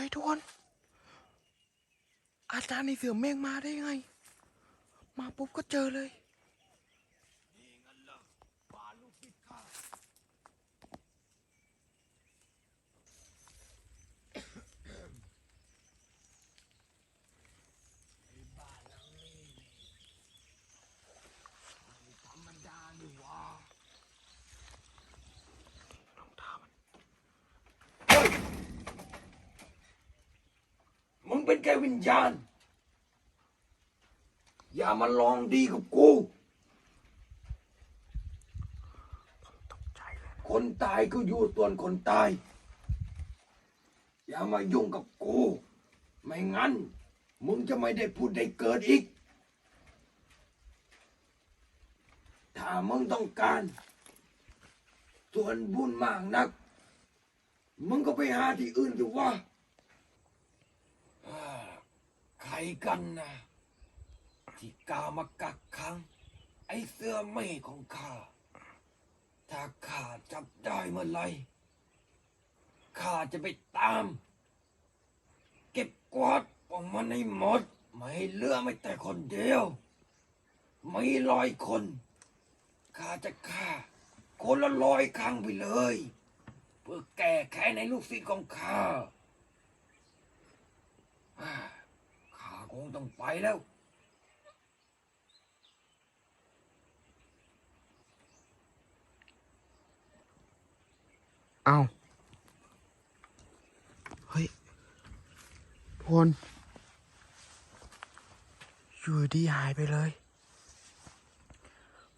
ฮ้ยทุกคน อาจารย์ในเสือเมฆมาได้ไง มาปุ๊บก็เจอเลย ธรรมดานี่หว่าเฮ้ยมึงเป็นแค่ วิญญาณ อย่ามาลองดีกับกูตกใจเลยคนตายก็อยู่ส่วนคนตาย อย่ามายุ่งกับกู ไม่งั้น มึงจะไม่ได้พูดได้เกิดอีก ถ้ามึงต้องการส่วนบุญมากนัก มึงก็ไปหาที่อื่นอยู่วะอ่าใครกันนะที่กล้ามากักขัง ไอ้เสื้อเมฆของข้า ถ้าข้าจับได้เมื่อไรข้าจะไปตาม เก็บกวาดพวกมันให้หมด ไม่เลือไม่แต่คนเดียว ไม่ร้อยคนข้าจะฆ่า คนละร้อยครั้งไปเลย เพื่อแก้แค้นในลูกศิษย์ของข้า คงต้องไปแล้ว เอา เฮ้ยทุกคนอยู่ดีหายไปเลย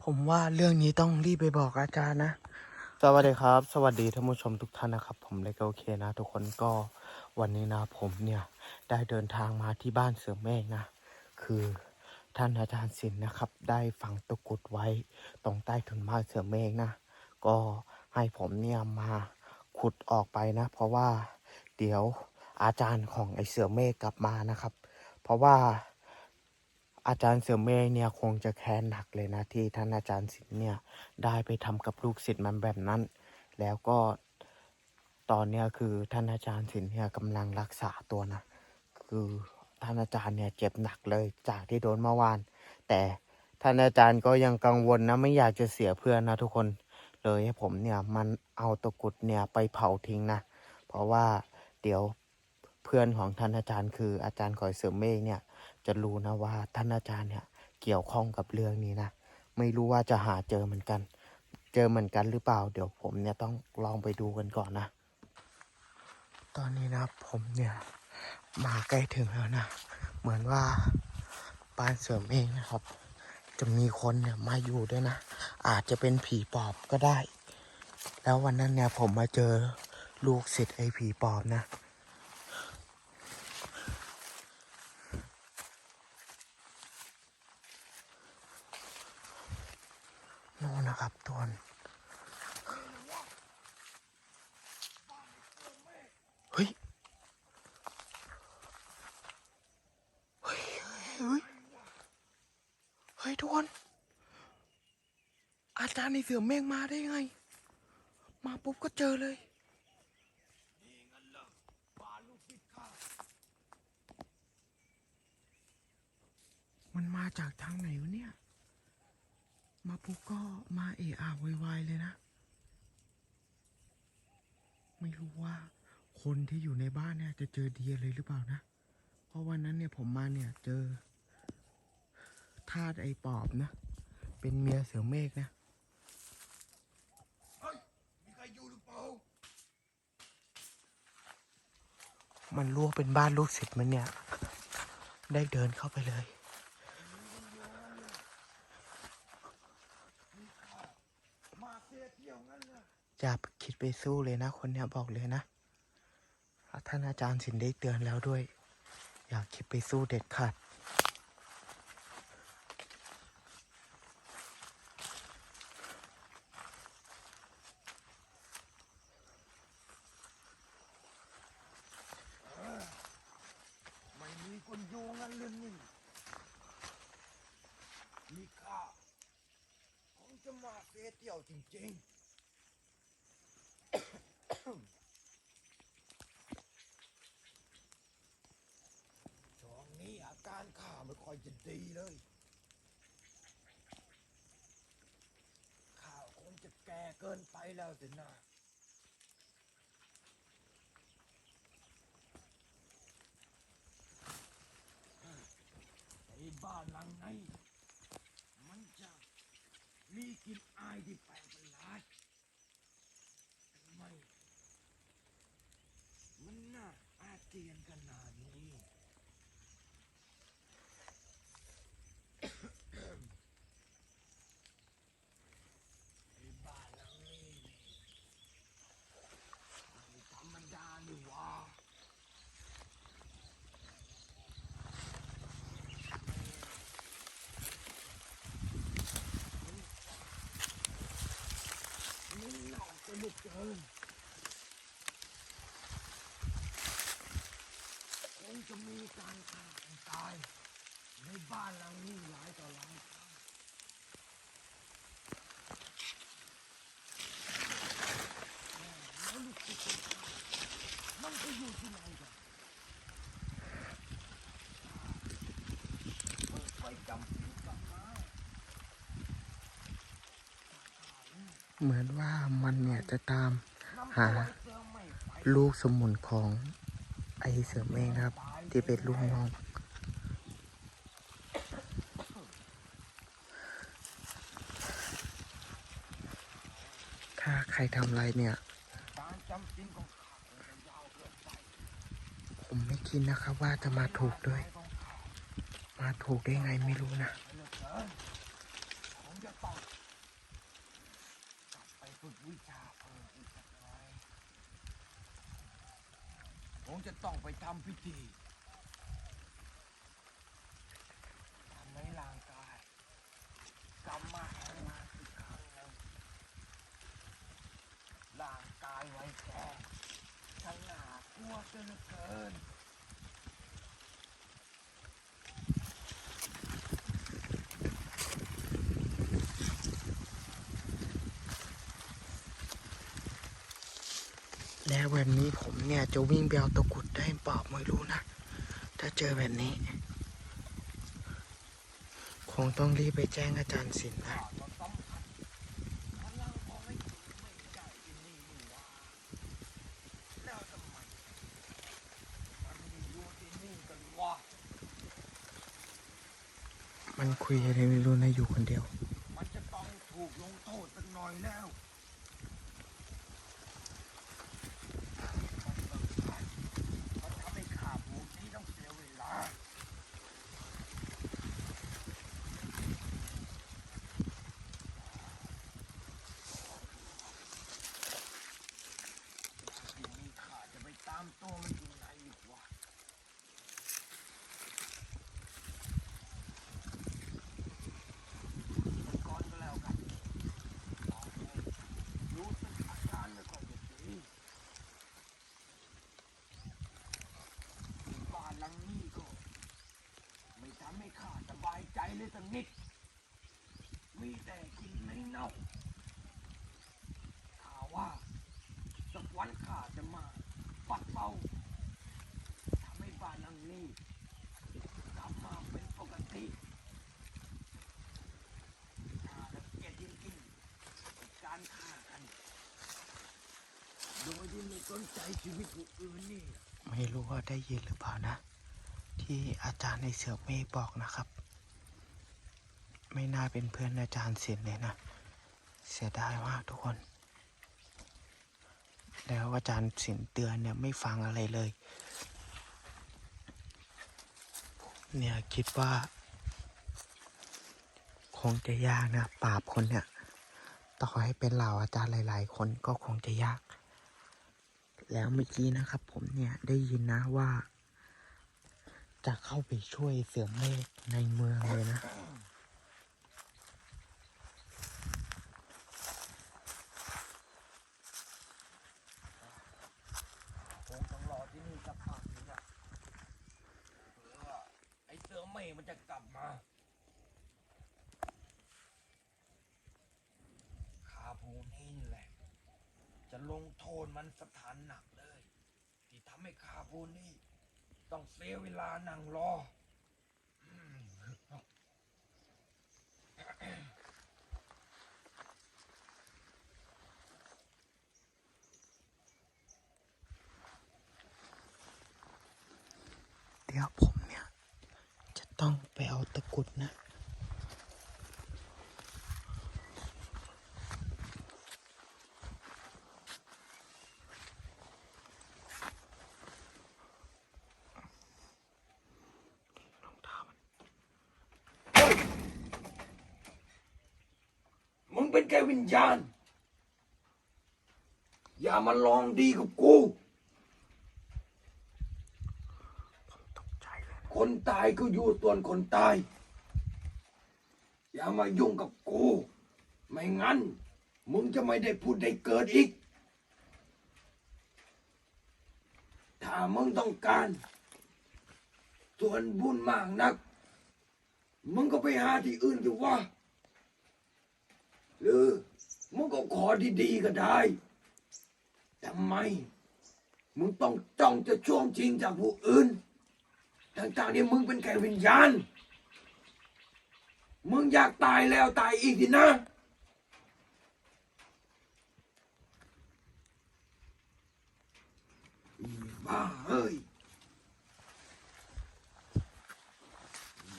ผมว่าเรื่องนี้ต้องรีบไปบอกอาจารย์นะ สวัสดีครับ สวัสดีท่านผู้ชมทุกท่านนะครับ ผมเล็กโอเคนะ ทุกคนก็ วันนี้นะผมเนี่ยได้เดินทางมาที่บ้านเสือเมฆนะ คือท่านอาจารย์ศิลป์นะครับ ได้ฝังตะกุดไว้ตรงใต้ถุนบ้านเสือเมฆนะ ก็ให้ผมเนี่ยมาขุดออกไปนะ เพราะว่าเดี๋ยวอาจารย์ของไอเสือเมฆกลับมานะครับ เพราะว่าอาจารย์เสือเมฆเนี่ยคงจะแค้นหนักเลยนะที่ท่านอาจารย์ศิลป์เนี่ยได้ไปทำกับลูกศิษย์มันแบบนั้น แล้วก็ ตอนเนี้ยคือท่านอาจารย์ศิลป์เนี่ยกำลังรักษาตัวนะ คือท่านอาจารย์เนี่ยเจ็บหนักเลยจากที่โดนเมื่อวาน แต่ท่านอาจารย์ก็ยังกังวลนะไม่อยากจะเสียเพื่อนนะทุกคน เลยให้ผมเนี่ยมันเอาตะกุดเนี่ยไปเผาทิ้งนะ เพราะว่าเดี๋ยวเพื่อนของท่านอาจารย์คืออาจารย์ก่อยเสริมเมฆเนี่ยจะรู้นะว่าท่านอาจารย์เนี่ยเกี่ยวข้องกับเรื่องนี้นะ ไม่รู้ว่าจะหาเจอเหมือนกัน เจอเหมือนกันหรือเปล่า เดี๋ยวผมเนี่ยต้องลองไปดูกันก่อนนะ ตอนนี้นะผมเนี่ยมาใกล้ถึงแล้วนะ เหมือนว่าบ้านเสริมเองนะครับ จะมีคนเนี่ยมาอยู่ด้วยนะ อาจจะเป็นผีปอบก็ได้ แล้ววันนั้นเนี่ยผมมาเจอลูกศิษย์ไอ้ผีปอบนะ นู่นนะครับทุกคนเฮ้ย เฮ้ย เฮ้ย เฮ้ยทุกคน อาจารย์ในเสือเมฆมาได้ไง มาปุ๊บก็เจอเลยมันมาจากทางไหนวะเนี่ย มาปุ๊บก็มาเอะอะวยวายเลยนะ ไม่รู้ว่าคนที่อยู่ในบ้านเนี่ยจะเจอดีอะไรหรือเปล่านะ เพราะวันนั้นเนี่ยผมมาเนี่ยเจอทาสไอ้ปอบนะ เป็นเมียเสือเมฆนะ เฮ้ย มีใครอยู่หรือเปล่า มันรั่วเป็นบ้านลูกศิษย์มันเนี่ย ได้เดินเข้าไปเลยมาเสียเที่ยวงั้นเลยอย่าคิดไปสู้เลยนะ คนเนี้ยบอกเลยนะท่านอาจารย์สินได้เตือนแล้วด้วย อย่าคิดไปสู้เด็ดขาด ไม่มีคนอยู่งั้นเรื่องนี้มีข้าคงจะมาเสียเที่ยวจริงๆ การข้าไม่ค่อยจะดีเลยข้าคงจะแก่เกินไปแล้วสินะไอ้บ้านหลังไหนมันจะมีกลิ่นอายที่แปลกประหลาดทำไม มันน่าอาเจียนขนาดนี้ ไอ้บ้านหลังนี้นี่ไม่ธรรมดานี่หว่า มันหนอก ไปหมดเกินคงจะมีการฆ่ากันตาย ในบ้านหลังนี้หลายต่อหลายครั้งแม่แล้วลูกศิษย์ของข้ามันไปอยู่ที่ไหนกันเพิ่งไปจำศีลกลับมา เหมือนว่ามันเนี่ยจะตามหาลูกสมุนของไอเสือเมงครับ ที่เป็นลูกน้อง ถ้าใครทำอะไรเนี่ย ผมไม่คิดนะครับว่าจะมาถูกด้วย มาถูกได้ไงไม่รู้นะ เหลือเกินผมจะต้องกลับไปฝึกวิชาเพิ่มอีกสักหน่อย ผมจะต้องไปทำพิธีทำให้ร่างกายกลับมาแข็งแรงอีกครั้งหนึ่งร่างกายไว้แก่ช่างน่ากลัวเกินเกิน แล้วแบบนี้ผมเนี่ยจะวิ่งเอาตะกุดได้เปล่าไม่รู้นะ ถ้าเจอแบบนี้ คงต้องรีบไปแจ้งอาจารย์ศิลป์นนะมันคุยอะไรไม่รู้นะอยู่คนเดียว มันจะต้องถูกลงโทษสักหน่อยแล้วมันทำให้ข้าพวกนี้ต้องเสียเวลาทีนี้ข้าจะไปตามตัวมันอยู่ไหนอีกวะ ก่อนก็แล้วกันตอนนี้รู้สึกอาการไม่ค่อยจะดีบ้านหลังนี้ก็ ไม่ทำให้ข้าสบายใจเลยสักนิด มีแต่กินไม่เน่าข่าวว่าสักวันข้าจะมาปัดเป่าทำให้บ้านหลังนี้กลับมาเป็นปกติน่ารังเกียจจริงๆการฆ่ากัน โดยที่ไม่สนใจชีวิตผู้อื่นนี่ ไม่รู้ว่าได้ยินหรือเปล่านะ ที่อาจารย์ในเสือเมฆบอกนะครับ ไม่น่าเป็นเพื่อนอาจารย์ศิลป์เลยนะ เสียดายมากทุกคน แล้วอาจารย์ศิลป์เตือนเนี่ยไม่ฟังอะไรเลย เนี่ยคิดว่า คงจะยากนะปราบคนเนี่ย ต่อให้เป็นเหล่าอาจารย์หลาย ๆ คนก็คงจะยาก แล้วเมื่อกี้นะครับผมเนี่ยได้ยินนะว่า จะเข้าไปช่วยเสือเมฆในเมืองเลยนะ คงต้องรอที่นี่สักพักนึงอะเผื่อไอ้เสือเมฆมันจะกลับมาข้าผู้นี้นี่แหละ จะลงโทษมันสถานหนักเลย ที่ทำให้ข้าผู้านั่งรอเดี๋ยวผมเนี่ย จะต้องไปเอาตะกรุดนะ รองเท้ามัน เฮ้ยมึงเป็น แค่วิญญาณ อย่ามาลองดีกับกูผมตกใจเลยนะคนตายก็อยู่ส่วนคนตาย อย่ามายุ่งกับกู ไม่งั้น มึงจะไม่ได้พูดได้เกิดอีก ถ้ามึงต้องการ ส่วนบุญมากนัก มึงก็ไปหาที่อื่นอยู่ว่า หรือมึงก็ขอดีๆก็ได้ทำไม มึงต้องจ้องจะช่วงชิงจากผู้อื่นทั้งๆที่มึงเป็นแค่วิญญาณ มึงอยากตายแล้วตายอีกทีนะ บ้าเฮ้ย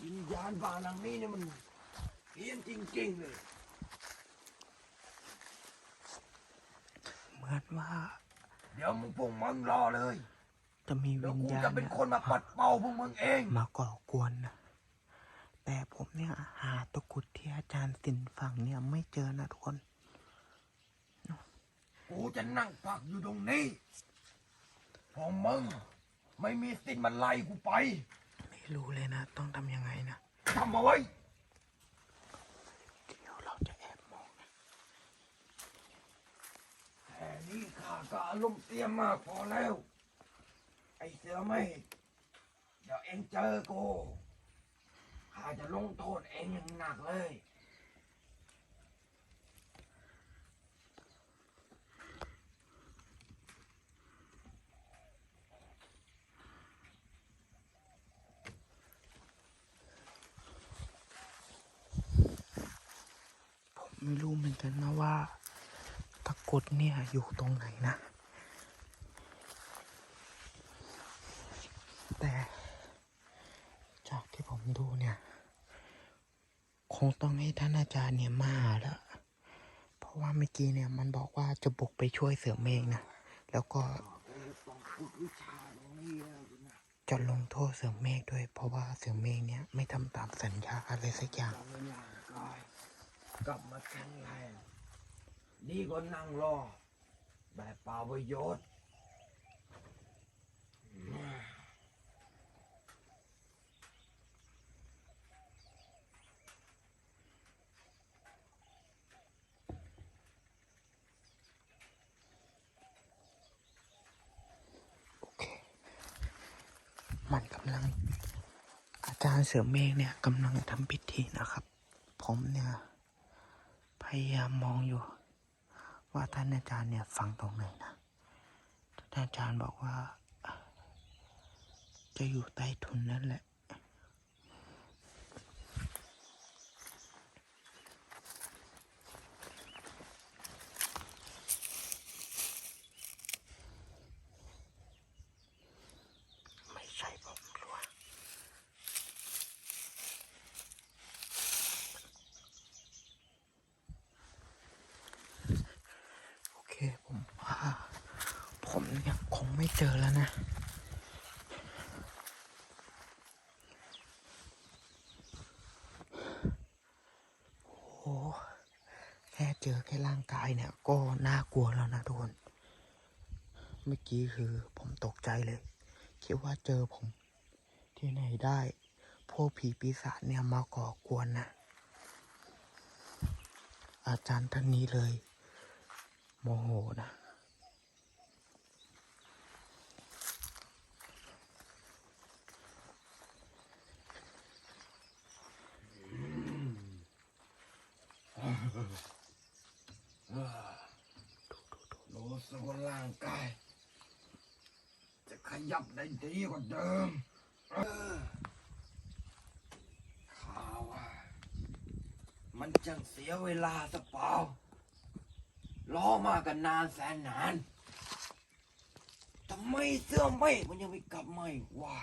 วิญญาณบ้านหลังนี้เนี่ยมันเพี้ยนจริงๆเลย เหมือนว่า เดี๋ยวมึงพวกมึงรอเลย จะมีเดี๋ยววิญกูญาณจะเป็นคนมาปัดเป่าพวกมึงเอง มาก่อกวนนะแต่ผมเนี่ยหาตะกรุดที่อาจารย์สินฝังเนี่ยไม่เจอนะทุกคน กูจะนั่งพักอยู่ตรงนี้พอมึงไม่มีสิทธิ์มาไล่กูไปไม่รู้เลยนะ ต้องทำยังไงนะ ทำเอาไว้ เดี๋ยวเราจะแอบมองนะ แค่นี้ข้า ก็อารมณ์เสียมากพอแล้ว ไอเสือไม่ เดี๋ยวเองเจอกูข้าจะลงโทษเองอย่างหนักเลย ผมไม่รู้เหมือนกันนะว่า ตะกุดเนี่ยอยู่ตรงไหนนะ แต่จากที่ผมดูเนี่ย คงต้องให้ท่านอาจารย์เนี่ยมาหาแล้ว เพราะว่าเมื่อกี้เนี่ยมันบอกว่าจะบุกไปช่วยเสือเมฆนะ แล้วก็จะลงโทษเสือเมฆด้วย เพราะว่าเสือเมฆเนี่ยไม่ทำตามสัญญาอะไรสักอย่างกายกลับมาแข็งแรง ดีกว่านั่งรอ แบบเปล่าประโยชน์โอเคมันกำลัง อาจารย์เสือเมฆเนี่ยกำลังทำพิธีนะครับ ผมเนี่ย พยายามมองอยู่ ว่าท่านอาจารย์เนี่ยฟังตรงไหนนะท่านอาจารย์บอกว่า จะอยู่ใต้ทุนนั่นแหละ ไม่ใช่ผมหรือวะโอเค ผมว่า ผมยังคง ไม่เจอแล้วนะ โอ้แค่เจอแค่ร่างกายเนี่ย ก็น่ากลัวแล้วนะทุกคน เมื่อกี้คือผมตกใจเลย คิดว่าเจอผม ที่ไหนได้ พวกผีปีศาจเนี่ยมาก่อกวนนะ อาจารย์ท่านนี้เลย โมโหนะ รู้ สึกว่าร่างกาย จะขยับได้ดีกว่าเดิมเออข้มันจังเสียเวลาสะเปล่ารอมากันนานแสนนานทำไมเสื้อเมฆมันยังไม่กลับไมาอีกวะ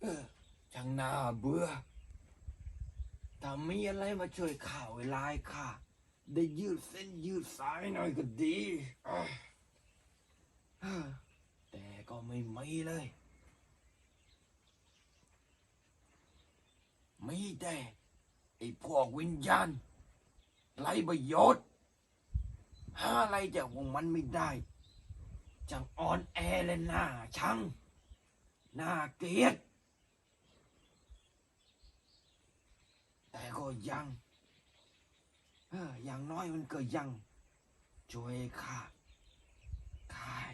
เออช่างน่าเบื่อถ้ามีอะไรมาช่วยข่าวเวลาให้ข้า ได้ยืดเส้นยืดสายหน่อยก็ดี แต่ก็ไม่ไมีเลยมีแต่ไอ้พวกวิญญาณไรประโยชน์หาอะไรจากวงมันไม่ได้ จังอ่อนแอและหน้าชังหน้าเกลียด แต่ก็ยัง เอออย่างน้อยมันก็ยังช่วยข้าคลาย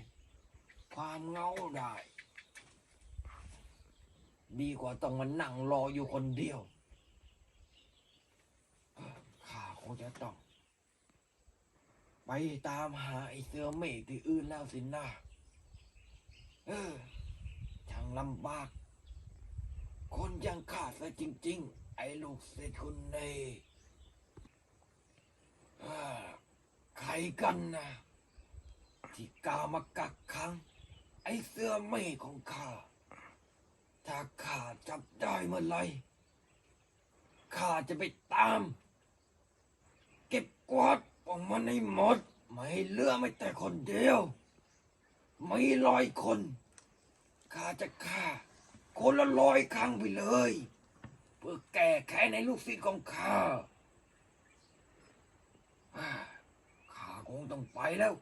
ความเงาได้ ดีกว่าต้องมานั่งรออยู่คนเดียวข้าคงจะต้อง ไปตามหาไอ้เสือเมฆที่อื่นแล้วสินะเออช่างลำบาก คนยังขาดซะจริง ๆ ไอ้ลูกเศษคนนี้เออใคร กันนะที่กล้ามากักขังไอ้เสือเมฆของข้า ถ้าข้าจับได้เมื่อไรข้าจะไปตาม เก็บกวาดพวกมันให้หมด ไม่ให้เลือไม่แต่คนเดียว ไม่ร้อยคนข้าจะฆ่า คนละร้อยครั้งไปเลย เพื่อแก้แค้นในลูกศิษย์ของข้า คงต้องไปแล้ว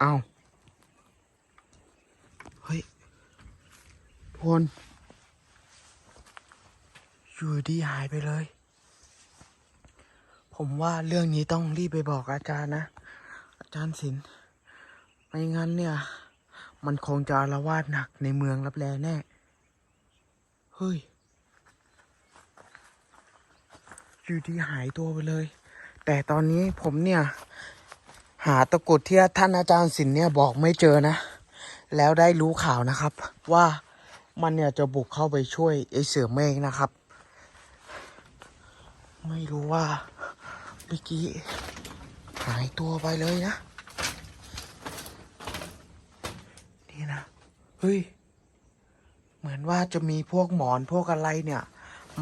เอาเฮ้ยพลอยู่ดีหายไปเลย ผมว่าเรื่องนี้ต้องรีบไปบอกอาจารย์นะ อาจารย์ศิลป์ไม่งั้นเนี่ย มันคงจะอาละวาดหนักในเมืองรับแลแน่ เฮ้ย อยู่ดีหายตัวไปเลย แต่ตอนนี้ผมเนี่ย หาตะกุดที่ท่านอาจารย์ศิลป์เนี่ยบอกไม่เจอนะ แล้วได้รู้ข่าวนะครับ ว่ามันเนี่ยจะบุกเข้าไปช่วยไอ้เสือเมฆนะครับ ไม่รู้ว่าเมื่อกี้หายตัวไปเลยนะ นี่นะ เฮ้ย เหมือนว่าจะมีพวกหมอนพวกอะไรเนี่ย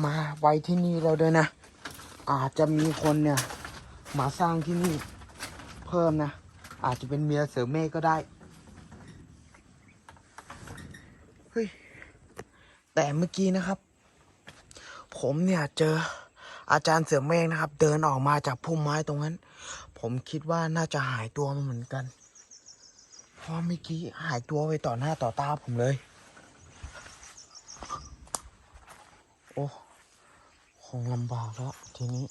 มาไว้ที่นี่เราด้วยนะ อาจจะมีคนเนี่ย มาสร้างที่นี่เพิ่มนะ อาจจะเป็นเมียเสือเมฆก็ได้เฮ้ยแต่เมื่อกี้นะครับ ผมเนี่ยเจออาจารย์เสือเมฆนะครับ เดินออกมาจากพุ่มไม้ตรงนั้น ผมคิดว่าน่าจะหายตัวมาเหมือนกัน เพราะเมื่อกี้หายตัวไปต่อหน้าต่อตาผมเลย โอ้ ค งลำบากแล้วทีนี้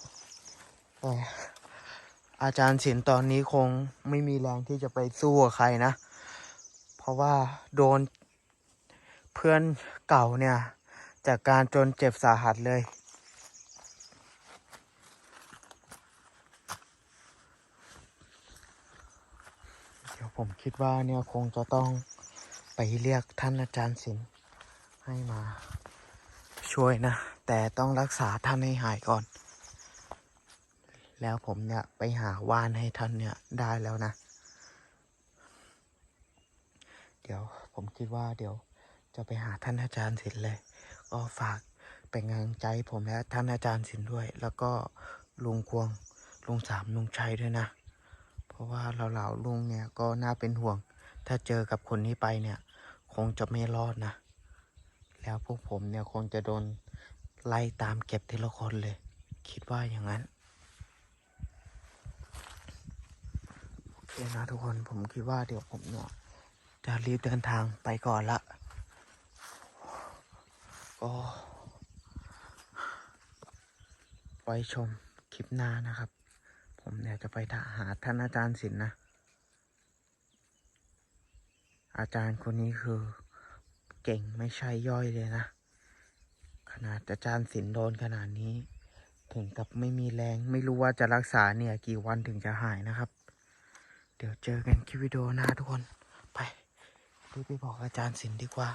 แต่อาจารย์ศิลป์ตอนนี้คงไม่มีแรงที่จะไปสู้กับใครนะ เพราะว่าโดนเพื่อนเก่าเนี่ย จากการจนเจ็บสาหัสเลย เดี๋ยวผมคิดว่าเนี่ยคงจะต้องไปเรียกท่านอาจารย์ศิลป์ให้มา ช่วยนะ แต่ต้องรักษาท่านให้หายก่อน แล้วผมเนี่ยไปหาว่านให้ท่านเนี่ยได้แล้วนะ เดี๋ยวผมคิดว่าเดี๋ยวจะไปหาท่านอาจารย์ศิลป์เลย ก็ฝากเป็นกำลังใจผมและท่านอาจารย์ศิลป์ด้วย แล้วก็ลุงควงลุงสามลุงชัยด้วยนะ เพราะว่าเราเหล่าๆลุงเนี่ยก็น่าเป็นห่วง ถ้าเจอกับคนนี้ไปเนี่ย คงจะไม่รอดนะ แล้วพวกผมเนี่ยคงจะโดนไล่ตามเก็บทีละคนเลย คิดว่าอย่างนั้นโอเคนะทุกคนผมคิดว่าเดี๋ยวผมเนี่ยจะรีบเดินทางไปก่อนละก็ไว้ชมคลิปหน้านะครับ ผมเนี่ยจะไปหาท่านอาจารย์ศิลป์นะ อาจารย์คนนี้คือ เก่งไม่ใช่ย่อยเลยนะ ขนาดอาจารย์ศิลป์โดนขนาดนี้ ถึงกับไม่มีแรงไม่รู้ว่าจะรักษาเนี่ย กี่วันถึงจะหายนะครับ เดี๋ยวเจอกันคลิปวิดีโอหน้าทุกคน ไปรีบไปบอกอาจารย์สินดีกว่า